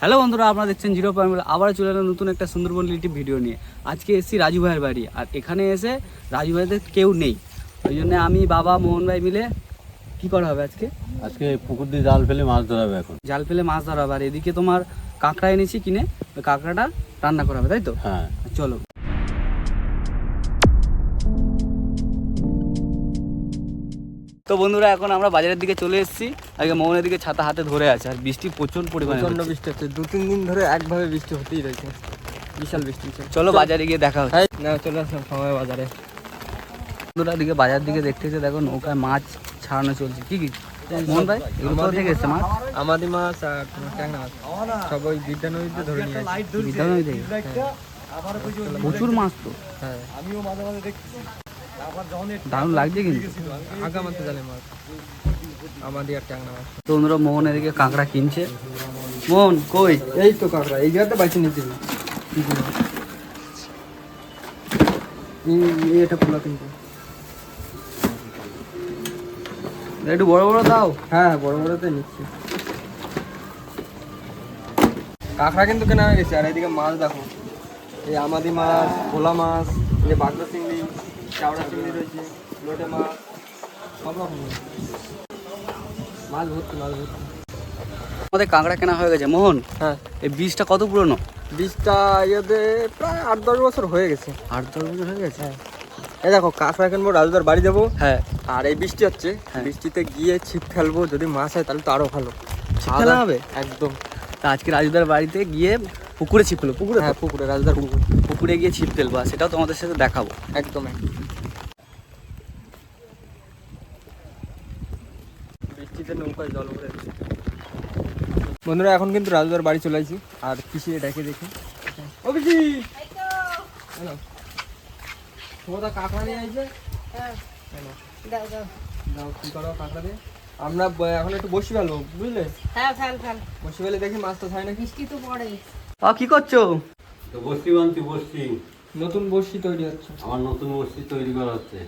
Hello বন্ধুরা আপনারা দেখছেন জিরো পয়েন্ট আবার চলে এলাম নতুন একটা সুন্দরবন রিলেটিভ ভিডিও নিয়ে। আজকে এসেছি রাজু ভাইয়ের বাড়ি আর এখানে এসে রাজু ভাইদের কেউ নেই। ওই জন্য আমি বাবা মোহন ভাই মিলে কি করা হবে আজকে? আজকে পুকুর দিয়ে জাল ফেলে মাছ ধরা হবে এখন। জাল ফেলে মাছ ধরা হবে। আর এদিকে তোমার কাঁকড়া এনেছি কিনে ওই কাঁকড়াটা রান্না করা হবে তাই তো? হ্যাঁ। চলো। তো বন্ধুরা এখন আমরা বাজারের দিকে চলে এসেছি। আগে মোহনের দিকে ছাতা হাতে ধরে আছে আর বৃষ্টি প্রচুর পরিমাণে প্রচণ্ড বৃষ্টি হচ্ছে। দু তিন দিন ধরে একভাবে বৃষ্টি হতেই রয়েছে। বিশাল বৃষ্টি চলো বাজারে গিয়ে দেখা হচ্ছে। না চলে আসলাম সময় বাজারে। বন্ধুরা দিকে বাজার দিকে দেখতে এসে দেখো নৌকায় মাছ ছাড়ানো চলছে। কি কি? মোহন ভাই এগুলো কোথা থেকে এসছে মাছ? আমাদি মাছ আর তোমার ট্যাংরা মাছ। সব ওই ধরে নিয়ে আসি থেকে প্রচুর মাছ তো। হ্যাঁ। দারুণ লাগছে কিন্তু। আগা মারতে মাছ আমাদি আর ট্যাংরা মাছ তো মোহন এদিকে কাঁকড়া কিনছে। মোহন কই? এই তো কাঁকড়া এই জায়গাটা বাইছে নিতে এটা খোলা কিন্তু একটু বড় বড় দাও। হ্যাঁ বড় বড়তে নিচ্ছি। কাঁকড়া কিন্তু কেনা হয়ে গেছে। আর এদিকে মাছ দেখো। এই আমাদি মাছ ভোলা মাছ এই বাগদা চিংড়ি। চাওড়া চিংড়ি রয়েছে লোটে মাছ সব রকম মাছ ভর্তি মাছ ভর্তি। আমাদের কাঁকড়া কেনা হয়ে গেছে। মোহন হ্যাঁ। এই বীজটা কত পুরনো? বীজটা ইয়েতে প্রায় আট দশ বছর হয়ে গেছে। আট দশ বছর হয়ে গেছে? হ্যাঁ। এই দেখো কাঁকড়া কিনবো রাজুদার বাড়ি যাব। হ্যাঁ। আর এই বৃষ্টি হচ্ছে। হ্যাঁ। বৃষ্টিতে গিয়ে ছিপ ফেলব যদি মাছ হয় তাহলে তো আরও ভালো। ছিপ ফেলা হবে? একদম। তা আজকে রাজুদার বাড়িতে গিয়ে পুকুরে ছিপ ফেলব পুকুরে হ্যাঁ পুকুরে রাজুদার পুকুর। পুকুরে গিয়ে ছিপ ফেলব আর সেটাও তোমাদের সাথে দেখাবো। একদম একদম বৃষ্টিতে নৌকায় জল ভরে বন্ধুরা এখন কিন্তু রাজুদার বাড়ি চলে আসছি আর পিসি এটাকে দেখি ও পিসি হ্যালো। তোমার কাঁকড়া নিয়ে আসছে হ্যালো। দাও কি করো কাঁকড়া দিয়ে? আমরা এখন একটু বসি ফেলব বুঝলে? হ্যাঁ ফেল ফেল বসি ফেলে দেখি মাছ তো খায় নাকি? বৃষ্টি তো পড়ে। আ কি করছ? তো বস্তি বানছি বস্তি নতুন বসি তৈরি হচ্ছে। আমার নতুন বস্তি তৈরি করা হচ্ছে।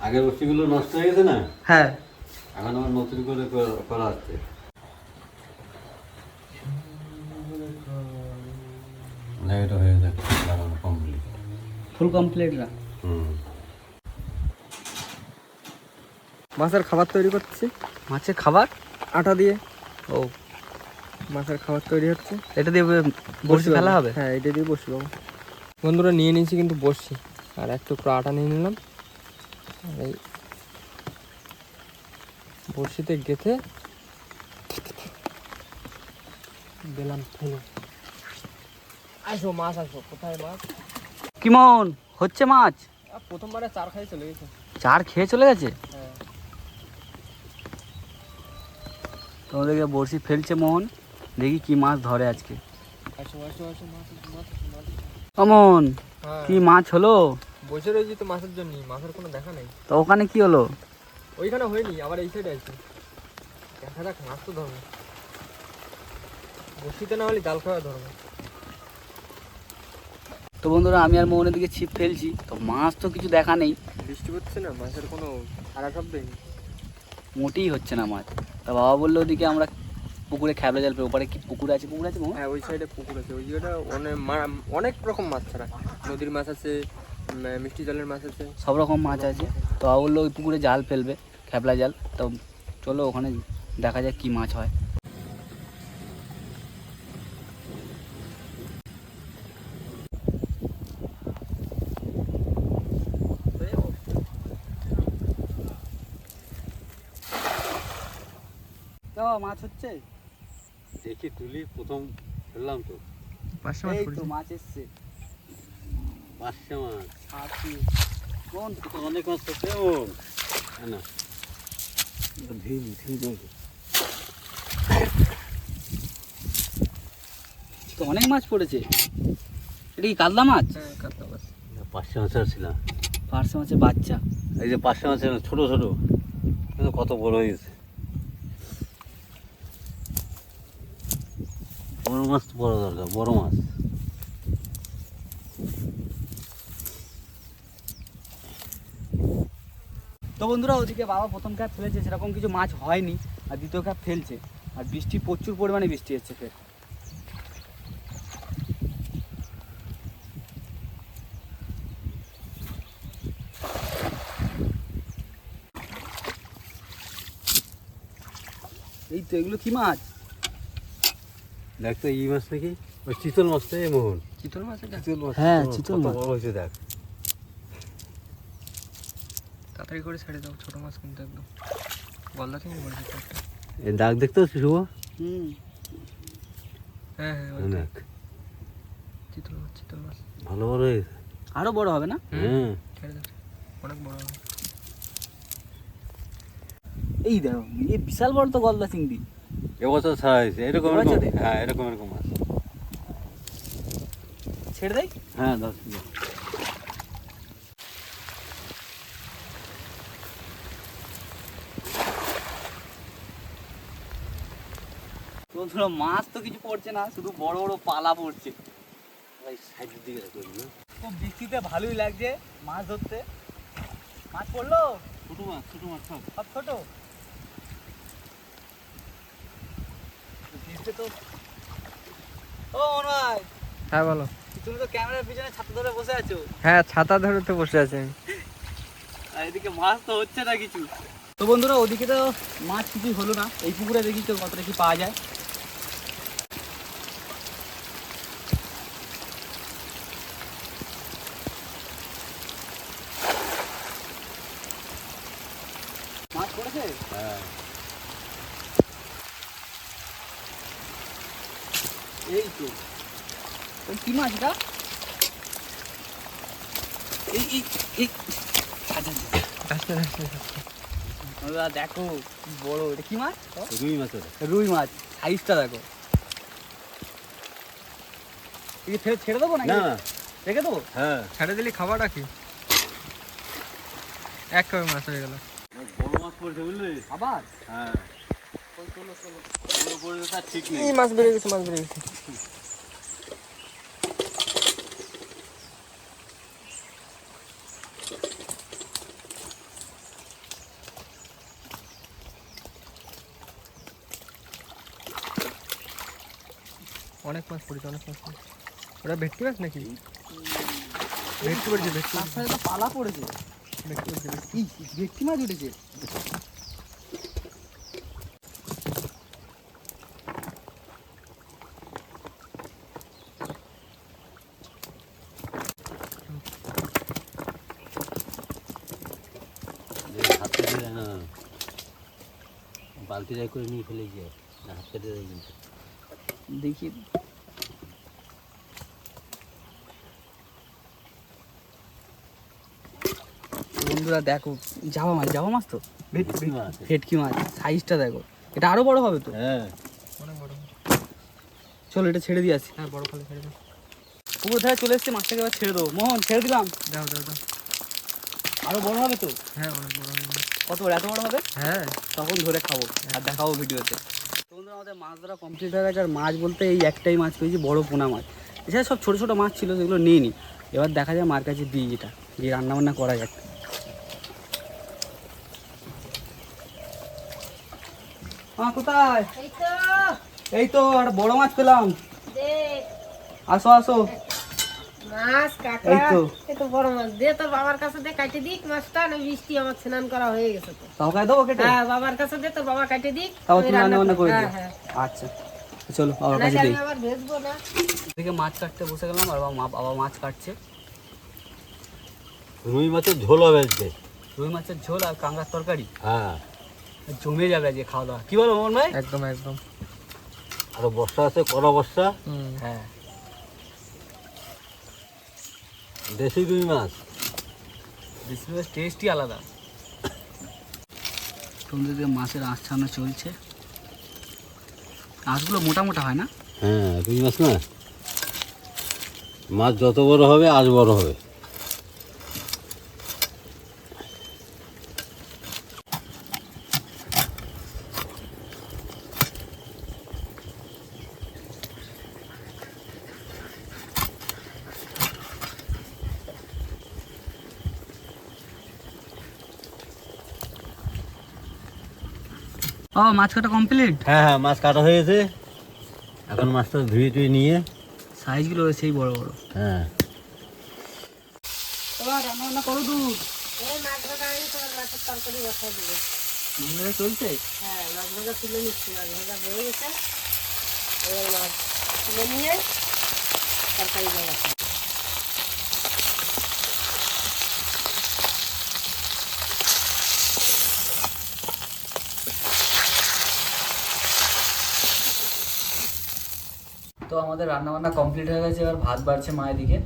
আগের বস্তিগুলো নষ্ট হয়ে গেছে না? হ্যাঁ। এখন আমার নতুন করে করা- করা হচ্ছে। লাইট হয়ে যাচ্ছে কমপ্লিট ফুল কমপ্লিট না হুম। মাছের খাবার তৈরি করতেছি মাছের খাবার? আটা দিয়ে। ও। মাছের খাবার তৈরি হচ্ছে। এটা দিয়ে বসে ফেলা হবে? হ্যাঁ এটা দিয়ে বসি বাবু বন্ধুরা নিয়ে নিয়েছি কিন্তু বসছি। আর এক টুকরো আটা নিয়ে নিলাম। আর এই বড়শিতে গেথে দিলাম ফেলে আসো মাছ আসো। কোথায় মাছ? কিমন হচ্ছে মাছ? প্রথমবারে চার খাই চলে গেছে। চার খেয়ে চলে গেছে? তোমাদেরকে বড়শি ফেলছে মোহন। দেখি কি মাছ ধরে আজকে। অমন হ্যাঁ। কি মাছ হলো? বসে রয়েছি তো মাছের জন্য মাছের কোনো দেখা নেই। তো ওখানে কি হলো? ওইখানে হয়নি আবার এই সাইডে আছে। দেখা যাক মাছ তো ধরবো। বসিতে না হলে জাল খাওয়া ধরবো। তো বন্ধুরা আমি আর মোহনের দিকে ছিপ ফেলছি। তো মাছ তো কিছু দেখা নেই। বৃষ্টি হচ্ছে না মাছের কোনো খারাপ শব্দ নেই মোটেই হচ্ছে না মাছ। তা বাবা বলল ওদিকে আমরা পুকুরে খ্যাবলা জাল পেয়ে ওপারে কি পুকুর আছে? পুকুর আছে হ্যাঁ ওই সাইডে পুকুর আছে। ওই জায়গাটা অনেক মা- অনেক রকম মাছ ছাড়া। নদীর মাছ আছে মিষ্টি জলের মাছ আছে। সব রকম মাছ আছে। তো বাবা বলল ওই পুকুরে জাল ফেলবে খ্যাবলা জাল। তো চলো ওখানে দেখা যাক কী মাছ হয়। মাছ হচ্ছে? দেখি তুলি প্রথম ফেললাম তো। পাঁচশো এই তো মাছ এসছে। পাঁচশো মাছ। আছি কোন? অনেক মাছ হচ্ছে ও। হ্যাঁ না। ধীরে ধীরে তো অনেক মাছ পড়েছে। এটা কি কাতলা মাছ? হ্যাঁ কাতলা মাছ। পাঁচশো মাছের ছিলাম পার্শে মাছের বাচ্চা। এই যে পাঁচশো মাছের ছোট ছোট। কত বড় হয়েছে বড় মাছ তো বড় দরকার, বড় মাছ। তো বন্ধুরা, ওদিকে বাবা প্রথম ক্যাপ ফেলেছে, সেরকম কিছু মাছ হয়নি, আর দ্বিতীয় ক্যাপ ফেলছে, আর বৃষ্টি প্রচুর পরিমাণে বৃষ্টি হচ্ছে ফের। এই তো, এগুলো কি মাছ? দেখ তো এই মাছ নাকি? ওই চিতল মাছ তো এই মোহন। চিতল মাছ চিতল মাছ। হ্যাঁ, চিতল মাছ। বড় হয়েছে দেখ। তাড়াতাড়ি করে ছেড়ে দাও ছোট মাছ কিন্তু একদম। গলদা বলছে তো একটা। এই দাগ দেখতে পাচ্ছিস শুভ? হুম। হ্যাঁ হ্যাঁ দেখ চিতল মাছ চিতল মাছ। ভালো বড় হয়েছে। আরও বড় হবে না? হ্যাঁ। ছেড়ে দাও অনেক বড় হবে। এই দেখো এই বিশাল বড় তো গলদা চিংড়ি। এবছর ছাড়া হয়েছে। এরকম এরকম। হ্যাঁ এরকম এরকম মাছ ছেড়ে দেয় হ্যাঁ দশ কিলো বন্ধুরা মাছ তো কিছু পড়ছে না শুধু বড় বড় পালা পড়ছে। ভাই সাইডের দিকে খুব বৃষ্টিতে ভালোই লাগছে মাছ ধরতে। মাছ পড়ল? ছোট মাছ ছোট মাছ সব। সব ছোট? বৃষ্টিতে তো। ও মনোয় হ্যাঁ বলো। তুমি তো ক্যামেরার পিছনে ছাতা ধরে বসে আছো। হ্যাঁ ছাতা ধরে তো বসে আছি আমি। আর এদিকে মাছ তো হচ্ছে না কিছু। তো বন্ধুরা ওদিকে তো মাছ কিছুই হলো না। এই পুকুরে দেখি তো কতটা কি পাওয়া যায় মাছ পড়েছে হ্যাঁ এই তো ওই কি মাছ এটা এই এই এই আসতে আসতে দাদা দেখো বড় এটা কি মাছ রুই মাছ। রুই মাছ সাইজটা দেখো এই ছেড়ে ছেড়ে দেবো নাকি না রেখে দেবো হ্যাঁ ছেড়ে দিলি খাবারটা কি এক কবে মাছ হয়ে গেল বড় মাছ পড়ছে বুঝলি আবার হ্যাঁ ঠিক নেই মাছ বেড়ে গেছে মাছ বেড়ে গেছে অনেক মাছ পড়েছে অনেক মাছ পড়েছে। ওটা ভেটকি মাছ নাকি? ভেটকি পড়েছে ভেটকি তো পালা পড়েছে। ভেটকি পড়েছে ভেটকি। কি ভেটকি মাছ উঠেছে। যে হাত কেটে দেয় না। বালতি রাই করে নিয়ে ফেলে যায় হাত কেটে দেয় কিন্তু। দেখি। বন্ধুরা দেখো জামা মাছ জামা মাছ তো? ভেটকি মাছ। ভেটকি মাছ সাইজটা দেখো। এটা আরও বড় হবে তো? হ্যাঁ। অনেক বড়। চলো এটা ছেড়ে দিয়ে আসি। হ্যাঁ বড় খালে ছেড়ে দাও। পুকুর ধারে চলে এসছে মাছটাকে এবার ছেড়ে দেবো। মোহন ছেড়ে দিলাম। দাও দাও দাও। আরও বড় হবে তো? হ্যাঁ অনেক বড় গেছে। কত বড় এত বড় হবে? হ্যাঁ। তখন ধরে খাব আর দেখাবো ভিডিওতে। আমাদের মাছ ধরা কমপ্লিট হয়ে গেছে। আর মাছ বলতে এই একটাই মাছ পেয়েছি বড় পোনা মাছ। এছাড়া সব ছোটো ছোটো মাছ ছিল সেগুলো নিয়ে নি। এবার দেখা যায় মার কাছে দিই এটা দিয়ে রান্নাবান্না করা যাক। মা কোথায়? এই তো। আর বড় মাছ পেলাম। আসো আসো। মাছ এই তো। বড় মাছ। দে তোর বাবার কাছে দে কাটে দিক মাছটা না বৃষ্টি আমার স্নান করা হয়ে গেছে তো। তাও কেটে হ্যাঁ বাবার কাছে দে তোর বাবা কাটে দিক তাও তুমি রান্না বান্না করে। হ্যাঁ দিও। হ্যাঁ। আচ্ছা চলো বাবার কাছে দিই আবার ভেজবো না। এদিকে মাছ কাটতে বসে গেলাম আর বাবা বাবা মাছ কাটছে। রুই মাছের ঝোল হবে আজকে। রুই মাছের ঝোল আর কাঁকড়ার তরকারি? হ্যাঁ। জমে যাবে আজকে খাওয়া দাওয়া। কি বলো মোহন ভাই? একদম একদম। আর বর্ষা আছে কড়া বর্ষা। হ্যাঁ। দেশি রুই মাছ। দেশি মাছ টেস্টই আলাদা। সমুদ্রে দিকে মাছের আঁশ চলছে। আঁশগুলো মোটা মোটা হয় না? হ্যাঁ রুই মাছ না মাছ যত বড় হবে আজ বড় হবে। ও মাছ কাটা কমপ্লিট হ্যাঁ হ্যাঁ মাছ কাটা হয়েছে এখন মাছটা ধুয়ে টুয়ে নিয়ে। সাইজগুলো সেই বড় বড়। হ্যাঁ। এবার রান্না বান্না করো মন্দিরে চলছে? হ্যাঁ মাছ ভাজা তুলে নিচ্ছি মাছ ভাজা হয়ে গেছে। এবার মাছ তুলে নিয়ে তরকারি বানাচ্ছি তো আমাদের রান্না বান্না কমপ্লিট হয়ে গেছে এবার ভাত বাড়ছে মায়ের দিকে।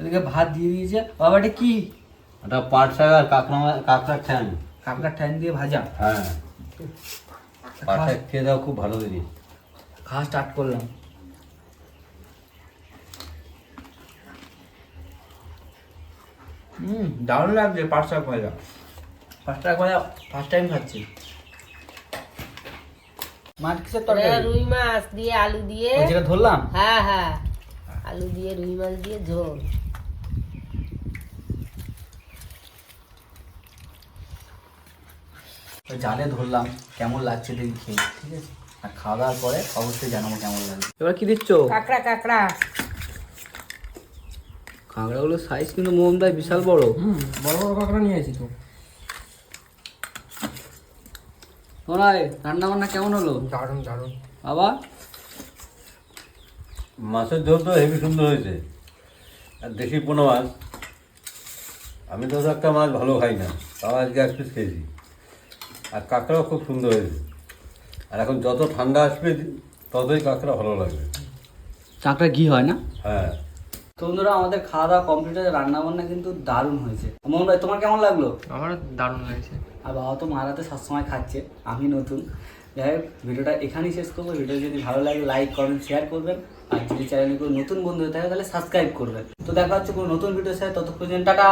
এদিকে ভাত দিয়ে দিয়েছে। বাবা এটা কি? এটা পাট শাক আর কাঁকড়া কাঁকড়ার ঠ্যাং। কাঁকড়ার ঠ্যাং দিয়ে ভাজা? হ্যাঁ। পাট শাক খেয়ে দাও খুব ভালো জিনিস খাওয়া স্টার্ট করলাম। হুম দারুণ লাগছে পাঁচ টাকা ভাজা। পাঁচ টাকা ভাজা ফার্স্ট টাইম খাচ্ছি। মাছ কিসের তরকারি? রুই মাছ দিয়ে আলু দিয়ে। যেটা ধরলাম? হ্যাঁ হ্যাঁ। আলু দিয়ে রুই মাছ দিয়ে ঝোল। জালে ধরলাম কেমন লাগছে দেখি খেয়ে ঠিক আছে? আর খাওয়া দাওয়ার পরে অবশ্যই জানাব কেমন লাগছে এবার কি দিচ্ছ? কাঁকড়া কাঁকড়া। কাঁকড়াগুলোর সাইজ কিন্তু মোহন বিশাল বড়। হুম বড় বড় কাঁকড়া নিয়ে আসি তো। তোরাই রান্না বান্না কেমন হলো? দারুণ দারুণ। বাবা? মাছের ঝোল তো হেবি সুন্দর হয়েছে। আর দেশি পোনা মাছ। আমি তো একটা মাছ ভালো খাই না তাও আজকে এক পিস খেয়েছি। আর কাঁকড়াও খুব সুন্দর হয়েছে। আর এখন যত ঠান্ডা আসবে ততই কাঁকড়া ভালো লাগবে। কাঁকড়া ঘি হয় না? হ্যাঁ। তো বন্ধুরা আমাদের খাওয়া দাওয়া কম্পিউটারে হয়েছে রান্না বান্না কিন্তু দারুণ হয়েছে। মোহন ভাই তোমার কেমন লাগল? আমার দারুণ লাগছে। আর বাবা তো মারাতে সবসময় খাচ্ছে আমি নতুন। যাই হোক ভিডিওটা এখানেই শেষ করব। ভিডিও যদি ভালো লাগে লাইক কমেন্ট শেয়ার করবেন। আর যদি চ্যানেলে কোনো নতুন বন্ধু হয়ে থাকে তাহলে সাবস্ক্রাইব করবেন। তো দেখা হচ্ছে কোনো নতুন ভিডিও স্যার ততক্ষণ টাটা!